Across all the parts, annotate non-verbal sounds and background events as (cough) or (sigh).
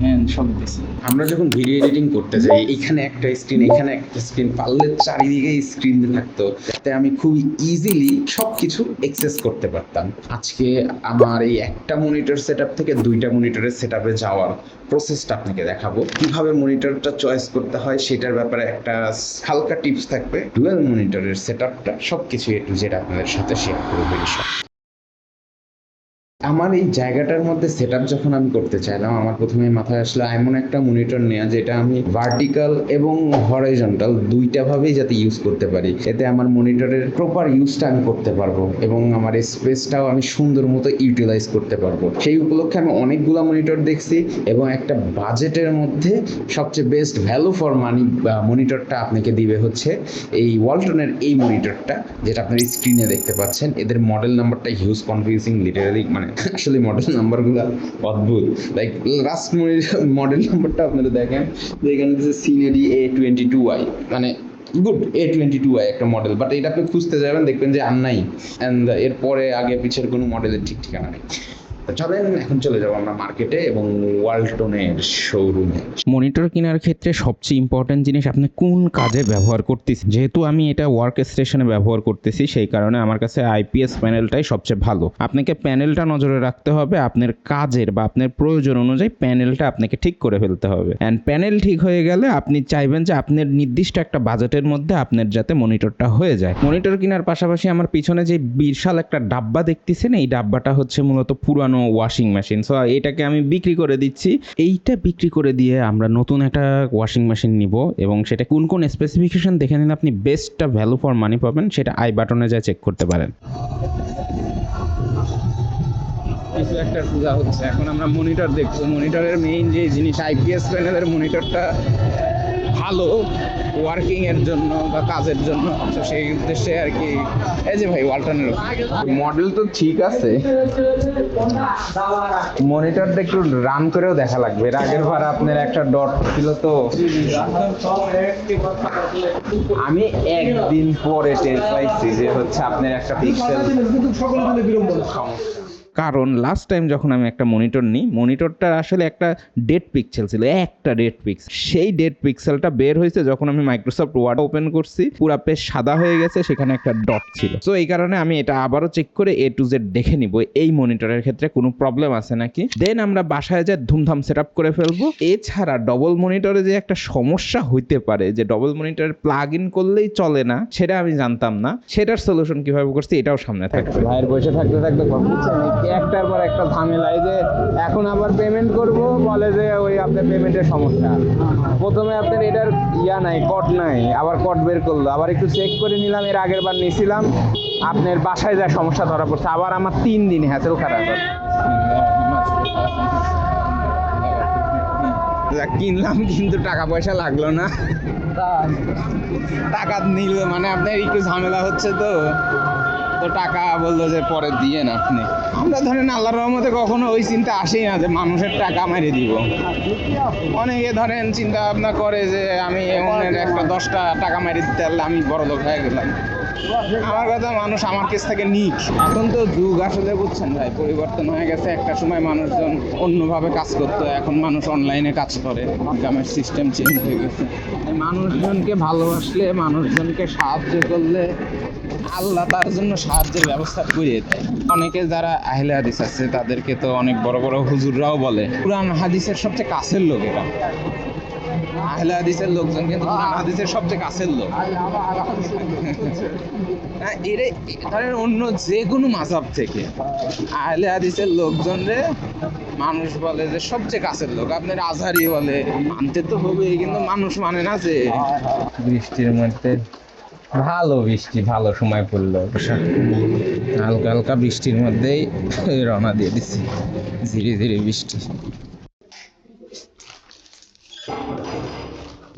হ্যাঁ সব দিছি আমরা যখন ভিডিও এডিটিং করতে যাই, এখানে একটা স্ক্রিন এখানে একটা স্ক্রিন পারলে চারিদিকে স্ক্রিন থাকতো। তাতে আমি খুব ইজিলি সব কিছু এক্সেস করতে পারতাম। আজকে আমার এই একটা মনিটর সেট থেকে দুইটা মনিটরের সেট যাওয়ার প্রসেসটা আপনাকে দেখাবো। কীভাবে মনিটরটা চয়েস করতে হয়, সেটার ব্যাপারে একটা হালকা টিপস থাকবে। ডুয়েল মনিটরের সেট আপটা সব কিছু এ টু জেড আপনাদের সাথে শেয়ার করব সব আমার এই জায়গাটার মধ্যে সেট যখন আমি করতে চাইলাম, আমার প্রথমে মাথায় আসলো এমন একটা মনিটর নেওয়া যেটা আমি ভার্টিক্যাল এবং হরাইজন্টাল দুইটা ভাবেই যাতে ইউজ করতে পারি। এতে আমার মনিটরের প্রপার ইউজটা আমি করতে পারব এবং আমার স্পেসটাও আমি সুন্দর মতো ইউটিলাইজ করতে পারব। সেই উপলক্ষে আমি অনেকগুলো মনিটর দেখছি এবং একটা বাজেটের মধ্যে সবচেয়ে বেস্ট ভ্যালু ফর মানি মনিটরটা আপনাকে দিবে হচ্ছে এই ওয়ালটনের এই মনিটরটা যেটা আপনার স্ক্রিনে দেখতে পাচ্ছেন। এদের মডেল নাম্বারটা হিউজ কনফিউজিং লিটারালি মানে আসলে মডেল নাম্বারগুলো অদ্ভুত। লাইক লাস্ট মডেল নাম্বারটা আপনারা দেখেন, যে এখানে দিচ্ছে সিনেরি এ টোয়েন্টি টু আই মানে good A twenty two I একটা মডেল বাট এটা আপনি খুঁজতে যাবেন, দেখবেন যে আর নাই অ্যান্ড এরপরে আগে পিছের কোনো মডেলের ঠিক ঠিকানা নেই। চলেন, এখন চলে যাব আমরা মার্কেটে এবং ওয়ালটনের শোরুমে মনিটর কেনার ক্ষেত্রে সবচেয়ে ইম্পর্টেন্ট জিনিস, আপনি কোন কাজে ব্যবহার করতেছেন? যেহেতু আমি এটা ওয়ার্ক স্টেশনে ব্যবহার করতেছি, সেই কারণে আমার কাছে আইপিএস প্যানেলটাই সবচেয়ে ভালো। আপনাকে প্যানেলটা নজরে রাখতে হবে, আপনার কাজের বা আপনার প্রয়োজন অনুযায়ী প্যানেলটা আপনাকে ঠিক করে ফেলতে হবে। অ্যান্ড প্যানেল ঠিক হয়ে গেলে আপনি চাইবেন যে আপনার নির্দিষ্ট একটা বাজেটের মধ্যে আপনার যাতে মনিটরটা হয়ে যায়। মনিটর কেনার পাশাপাশি আমার পিছনে যে বিশাল একটা ডাব্বা দেখতেছেন, এই ডাব্বাটা হচ্ছে মূলত পুরানো ওয়াশিং মেশিন সো এটাকে আমি বিক্রি করে দিচ্ছি। এইটা বিক্রি করে দিয়ে আমরা নতুন একটা ওয়াশিং মেশিন নিব এবং সেটা কোন কোন স্পেসিফিকেশন দেখে নিলে আপনি বেস্টটা ভ্যালু ফর মানি পাবেন, সেটা আই বাটনে যা চেক করতে পারেন। কিছু একটা পূজা হচ্ছে। এখন আমরা মনিটর দেখব। মনিটরের মেইন যে জিনিস আইপিএস প্যানেলের মনিটরটা ভালো ওয়ার্কিং এর জন্য বা কাজের জন্য। তো সেই উদ্দেশ্যে আর কি এই যে ভাই ওয়ালটনের মডেল তো ঠিক আছে। মনিটরটা একটু রান করেও দেখা লাগবে। এর আগের বার আপনার একটা ডট ছিল তো। আমি একদিন পরে টের পাইছি যে হচ্ছে আপনার একটা পিক্সেল সমস্যা। কারণ লাস্ট টাইম যখন আমি একটা মনিটর নিই মনিটরটা আসলে একটা ডেড পিক্সেল ছিল, একটা ডেড পিক্সেল সেই ডেড পিক্সেলটা বের হয়েছে যখন আমি মাইক্রোসফট ওয়ার্ড ওপেন করছি, পুরা পেজ সাদা হয়ে গেছে, সেখানে একটা ডট ছিল। সো এই কারণে আমি এটা আবারও চেক করে এ টু জেড দেখে নিব, এই মনিটরের ক্ষেত্রে কোনো প্রবলেম আছে নাকি? দেন আমরা বাসায় যা ধুমধাম সেট আপ করে ফেলব। এছাড়া ডবল মনিটরে যে একটা সমস্যা হইতে পারে, যে ডবল মনিটরের প্লাগ ইন করলেই চলে না, সেটা আমি জানতাম না। সেটার সলিউশন কীভাবে করছি, এটাও সামনে থাকবে। ভাইয়ের বসে থাকতে থাকতে একটার পর একটা ঝামেলা। এই যে এখন আবার পেমেন্ট করব বলে যে ওই আপনার পেমেন্টের সমস্যা। প্রথমে আপনার এটার ইয়া নাই কট নাই আবার কট বের করল। আবার একটু চেক করে নিলাম এর আগের বার নিয়েছিলাম আপনার বাসায় যা সমস্যা ধরা পড়ছে। আবার আমার তিন দিন হ্যাসেল খারাপ। কিনলাম কিন্তু টাকা পয়সা লাগল না। টাকা নিল মানে আপনার একটু ঝামেলা হচ্ছে তো। তো টাকা বলল যে পরে দিয়ে না আপনি। আমরা ধরেন আল্লাহর রহমতে কখনো ওই চিন্তা আসেই না যে মানুষের টাকা মেরে দিব। অনেকে ধরেন চিন্তা ভাবনা করে যে আমি অন্যের একটা দশটা টাকা মেরে দিতে পারলে আমি বড় লোক হয়ে গেলাম। আমার কথা মানুষ আমার কাছ থেকে নিক। এখন তো যুগ আসলে বুঝছেন ভাই, পরিবর্তন হয়ে গেছে। একটা সময় মানুষজন অন্যভাবে কাজ করতো, এখন মানুষ অনলাইনে কাজ করে। গ্রামের সিস্টেম চেঞ্জ হয়ে গেছে। মানুষজনকে ভালোবাসলে, মানুষজনকে সাহায্য করলে আল্লাহ তার জন্য সাহায্যের ব্যবস্থা করে দেয়। অনেকে যারা আহলে হাদিস আছে, তাদেরকে তো অনেক বড় বড় হুজুররাও বলে, কোরআন হাদিসের সবচেয়ে কাছের লোক এরা। আহলে হাদিসের লোকজন কিন্তু কোরআন হাদিসের সবচেয়ে কাছের লোক। এরে, ধরেন অন্য যে কোনো মাঝাব থেকে আহলে হাদিসের লোকজন রে মানুষ বলে যে সবচেয়ে কাছের লোক। আপনার আজহারি বলে। মানতে তো হবে কিন্তু মানুষ মানে না যে। বৃষ্টির মধ্যে ভালো বৃষ্টি ভালো সময় পড়ল। হালকা হালকা বৃষ্টির মধ্যেই রওনা দিয়ে দিচ্ছি ধীরে ধীরে বৃষ্টি।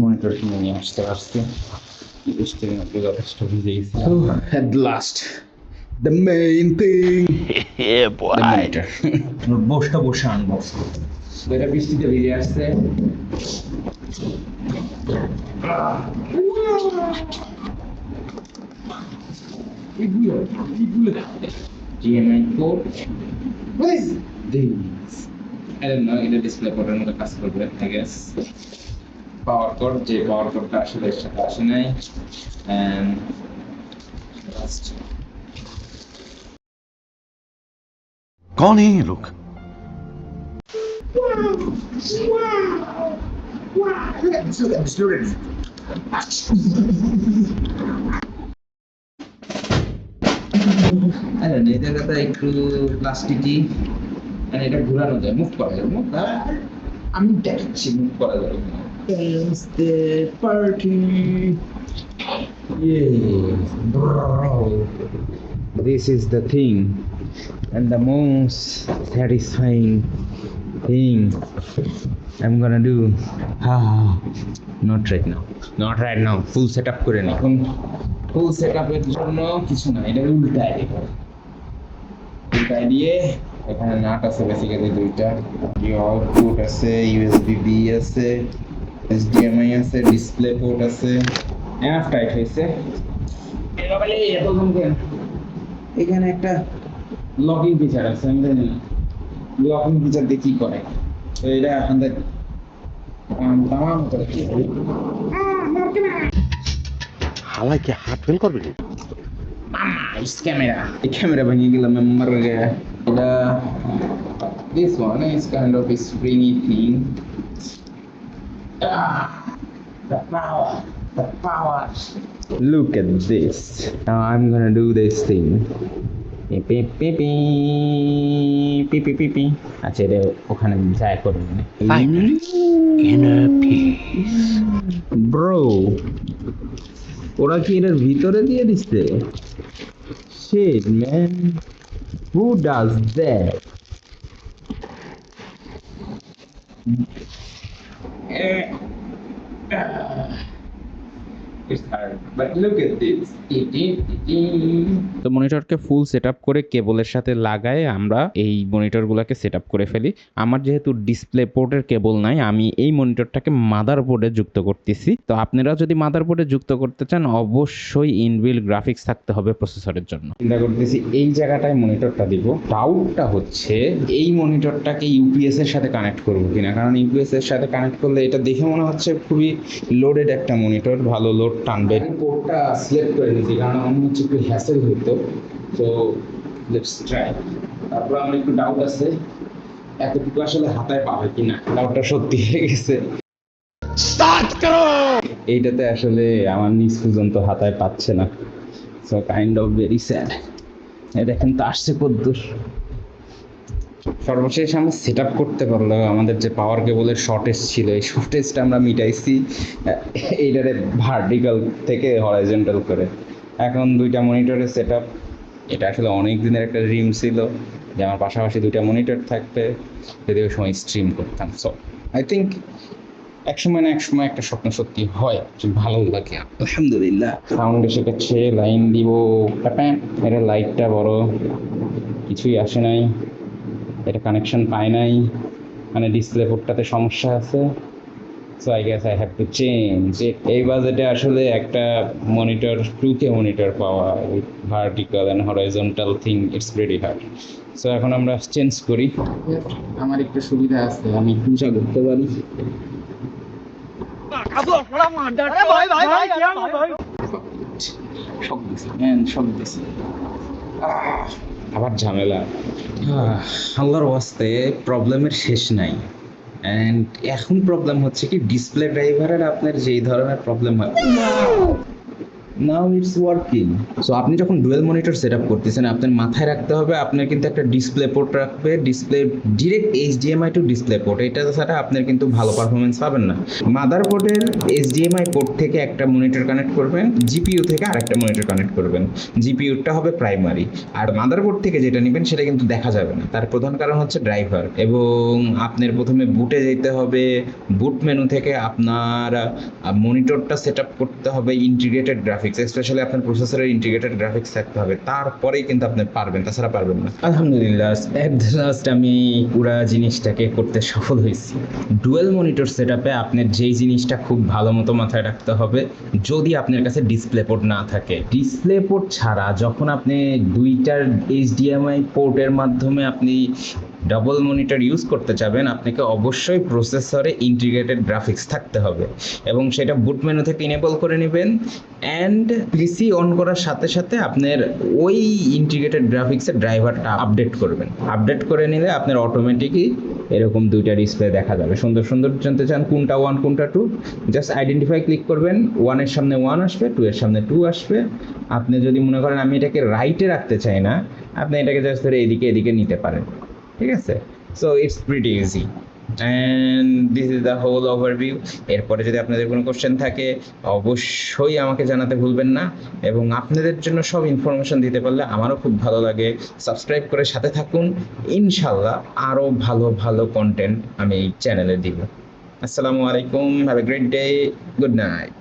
মনিটর কিনে নিয়ে আসতে পারছি বৃষ্টির মধ্যে যথেষ্ট ভিজে গেছি। Last the main thing. (laughs) Yeah, boy. the monitor (laughs) বসে বসে আনব। এটা বৃষ্টিতে ভিজে আসছে। GMI code What is this? I don't know, এটা ডিসপ্লে পোর্টের মতো কাজ করবে আই গেস পাওয়ার কোড যে পাওয়ার কোডটা আসলে এর সাথে আসে নাই। Connie, look. I do it, let's it. আরে না এটা দাদা একটু প্লাস্টিকই মানে এটা ঘোরানো যায় মুভ করা যায় মুভ আমি দেখাচ্ছি the party? Yeah, bro. This is the thing, and the most satisfying thing I'm gonna do. Ah, not right now. Not right now. Full setup করে নি। এখন ফুল সেটআপের জন্য কিছু না এটা উল্টায় উল্টায় দিয়ে এখানে নাট আছে বেসিক্যালি দুইটা আউটপুট আছে ইউএসবি বি আছে এইচডিএমআই আছে ডিসপ্লে পোর্ট আছে এনাফ টাইট হয়েছে এরকম কেন এখানে একটা লকিং ফিচার আছে আমি জানি না। লকিং ফিচার দিয়ে কি করে? তো এটা আপনাদের তামাম করে কি হালাই কি হাত ফেল করবে নাইস ক্যামেরা এই ক্যামেরা ভেঙে গেলাম মার গয়া এটা this one is kind of springy thing Ah, now. The power. Look at this. Now I'm gonna do this thing. Beep, beep, beep, beep, beep, beep, beep, beep. আচ্ছা এটা ওখানে যায় করবে না inner peace ব্রো ওরা কি এটার ভিতরে দিয়ে দিচ্ছে shit man who does that তো মনিটরকে ফুল সেট আপ করে কেবলের সাথে লাগায় আমরা এই মনিটরগুলোকে সেট আপ করে ফেলি। আমার যেহেতু ডিসপ্লে পোর্টের কেবল নাই আমি এই মনিটরটাকে মাদার বোর্ডে যুক্ত করতেছি। তো আপনারা যদি মাদার বোর্ডে যুক্ত করতে চান অবশ্যই ইনবিল গ্রাফিক্স থাকতে হবে প্রসেসরের জন্য। চিন্তা করতেছি এই জায়গাটায় মনিটরটা দিব। ডাউটটা হচ্ছে এই মনিটরটাকে ইউপিএস এর সাথে কানেক্ট করব কিনা? কারণ ইউপিএস এর সাথে কানেক্ট করলে এটা দেখে মনে হচ্ছে খুবই লোডেড একটা মনিটর ভালো লোড টানবে। পোর্টটা সিলেক্ট করে নিয়েছি কারণ আমার মনে হচ্ছে একটু হ্যাসেল হইতো। তো লেটস ট্রাই তারপর আমার একটু ডাউট আছে এতটুকু আসলে হাতায় পাবে কিনা? ডাউটটা সত্যি হয়ে গেছে। এইটাতে আসলে আমার নিজ পর্যন্ত হাতায় পাচ্ছে না। So kind of very sad দেখেন তো আসছে কদ্দূর। সর্বশেষ আমরা সেট আপ করতে পারল আমাদের যে পাওয়ার কেবলের শর্টেজ ছিল, এই শর্টেজটা আমরা মিটাইছি এইটারে ভার্টিক্যাল থেকে হরাইজেন্টাল করে। এখন দুইটা মনিটরের সেট আপ এটা আসলে অনেক দিনের একটা ড্রিম ছিল যে আমার পাশাপাশি দুইটা মনিটর থাকবে, যদি ওই সময় স্ট্রিম করতাম। সো আই থিঙ্ক এক সময় না এক সময় একটা স্বপ্ন সত্যি হয়, যে ভালো লাগে। আলহামদুলিল্লাহ। সাউন্ড গেছে লাইন দিব। এটা লাইটটা বড়, কিছুই আসে নাই। এটা কানেকশন পায় নাই। মানে ডিসপ্লে পোর্টটাতে সমস্যা আছে। So I guess I have to change এই বাজেটে আসলে একটা মনিটর টু কে মনিটর পাওয়া with vertical and horizontal thing it's very hard so এখন আমরা চেঞ্জ করি। আমার একটু সুবিধা আছে আমি পূজা করতে পারি। সব দিছি সব দিছি। আহ, আবার ঝামেলা। আল্লাহর ওয়াস্তে প্রবলেমের শেষ নাই। অ্যান্ড এখন প্রবলেম হচ্ছে কি ডিসপ্লে ড্রাইভারের আপনার যেই ধরনের প্রবলেম হয়। নাও ইটস ওয়ার্কিং সো আপনি যখন ডুয়েল মনিটর সেট আপ করতেছেন, আপনার মাথায় রাখতে হবে, আপনার কিন্তু একটা ডিসপ্লে পোর্ট রাখবে। Display direct HDMI to display port এটা ছাড়া আপনার কিন্তু ভালো পারফরমেন্স পাবেন না। মাদার বোর্ডের এইচডিএমআই পোর্ট থেকে একটা মনিটর কানেক্ট করবেন জিপিইউ থেকে আরেকটা মনিটর কানেক্ট করবেন। জিপিইউটা হবে প্রাইমারি আর মাদার বোর্ড থেকে যেটা নেবেন, সেটা কিন্তু দেখা যাবে না। তার প্রধান কারণ হচ্ছে ড্রাইভার এবং আপনার প্রথমে বুটে যেতে হবে। বুট মেনু থেকে আপনার মনিটরটা সেট আপ করতে হবে ইন্টিগ্রেটেড গ্রাফিক্স স্পেশালি আপনার প্রসেসরের ইন্টিগ্রেটেড গ্রাফিক্স থাকতে হবে। তারপরেই কিন্তু আপনি পারবেন, তাছাড়া পারবেন না। আলহামদুলিল্লাহ এট লাস্ট আমি পুরা জিনিসটাকে করতে সফল হয়েছি। ডুয়েল মনিটর সেট আপে আপনার যেই জিনিসটা খুব ভালো মতো মাথায় রাখতে হবে, যদি আপনার কাছে ডিসপ্লে পোর্ট না থাকে। ডিসপ্লে পোর্ট ছাড়া যখন আপনি দুইটার এইচডিএমআই পোর্টের মাধ্যমে আপনি ডাবল মনিটর ইউজ করতে চাবেন, আপনাকে অবশ্যই প্রসেসরে ইন্টিগ্রেটেড গ্রাফিক্স থাকতে হবে এবং সেটা বুট মেনু থেকে ইনেবল করে নেবেন অ্যান্ড পিসি অন করার সাথে সাথে আপনার ওই ইন্টিগ্রেটেড গ্রাফিক্সের ড্রাইভারটা আপডেট করবেন। আপডেট করে নিলে আপনার অটোমেটিকই এরকম দুইটা ডিসপ্লে দেখা যাবে। সুন্দর সুন্দর জানতে চান কোনটা ওয়ান কোনটা টু জাস্ট আইডেন্টিফাই ক্লিক করবেন। ওয়ানের সামনে ওয়ান আসবে টু এর সামনে টু আসবে। আপনি যদি মনে করেন আমি এটাকে রাইটে রাখতে চাই না, আপনি এটাকে জাস্ট ধরে এদিকে এদিকে নিতে পারেন। ঠিক আছে? So it's pretty easy and this is the whole overview এরপরে যদি আপনাদের কোনো কোশ্চেন থাকে, অবশ্যই আমাকে জানাতে ভুলবেন না। এবং আপনাদের জন্য সব ইনফরমেশন দিতে পারলে আমারও খুব ভালো লাগে। সাবস্ক্রাইব করে সাথে থাকুন। ইনশাল্লাহ আরও ভালো ভালো কন্টেন্ট আমি এই চ্যানেলে দিব। আসসালামু আলাইকুম। Have a great day good night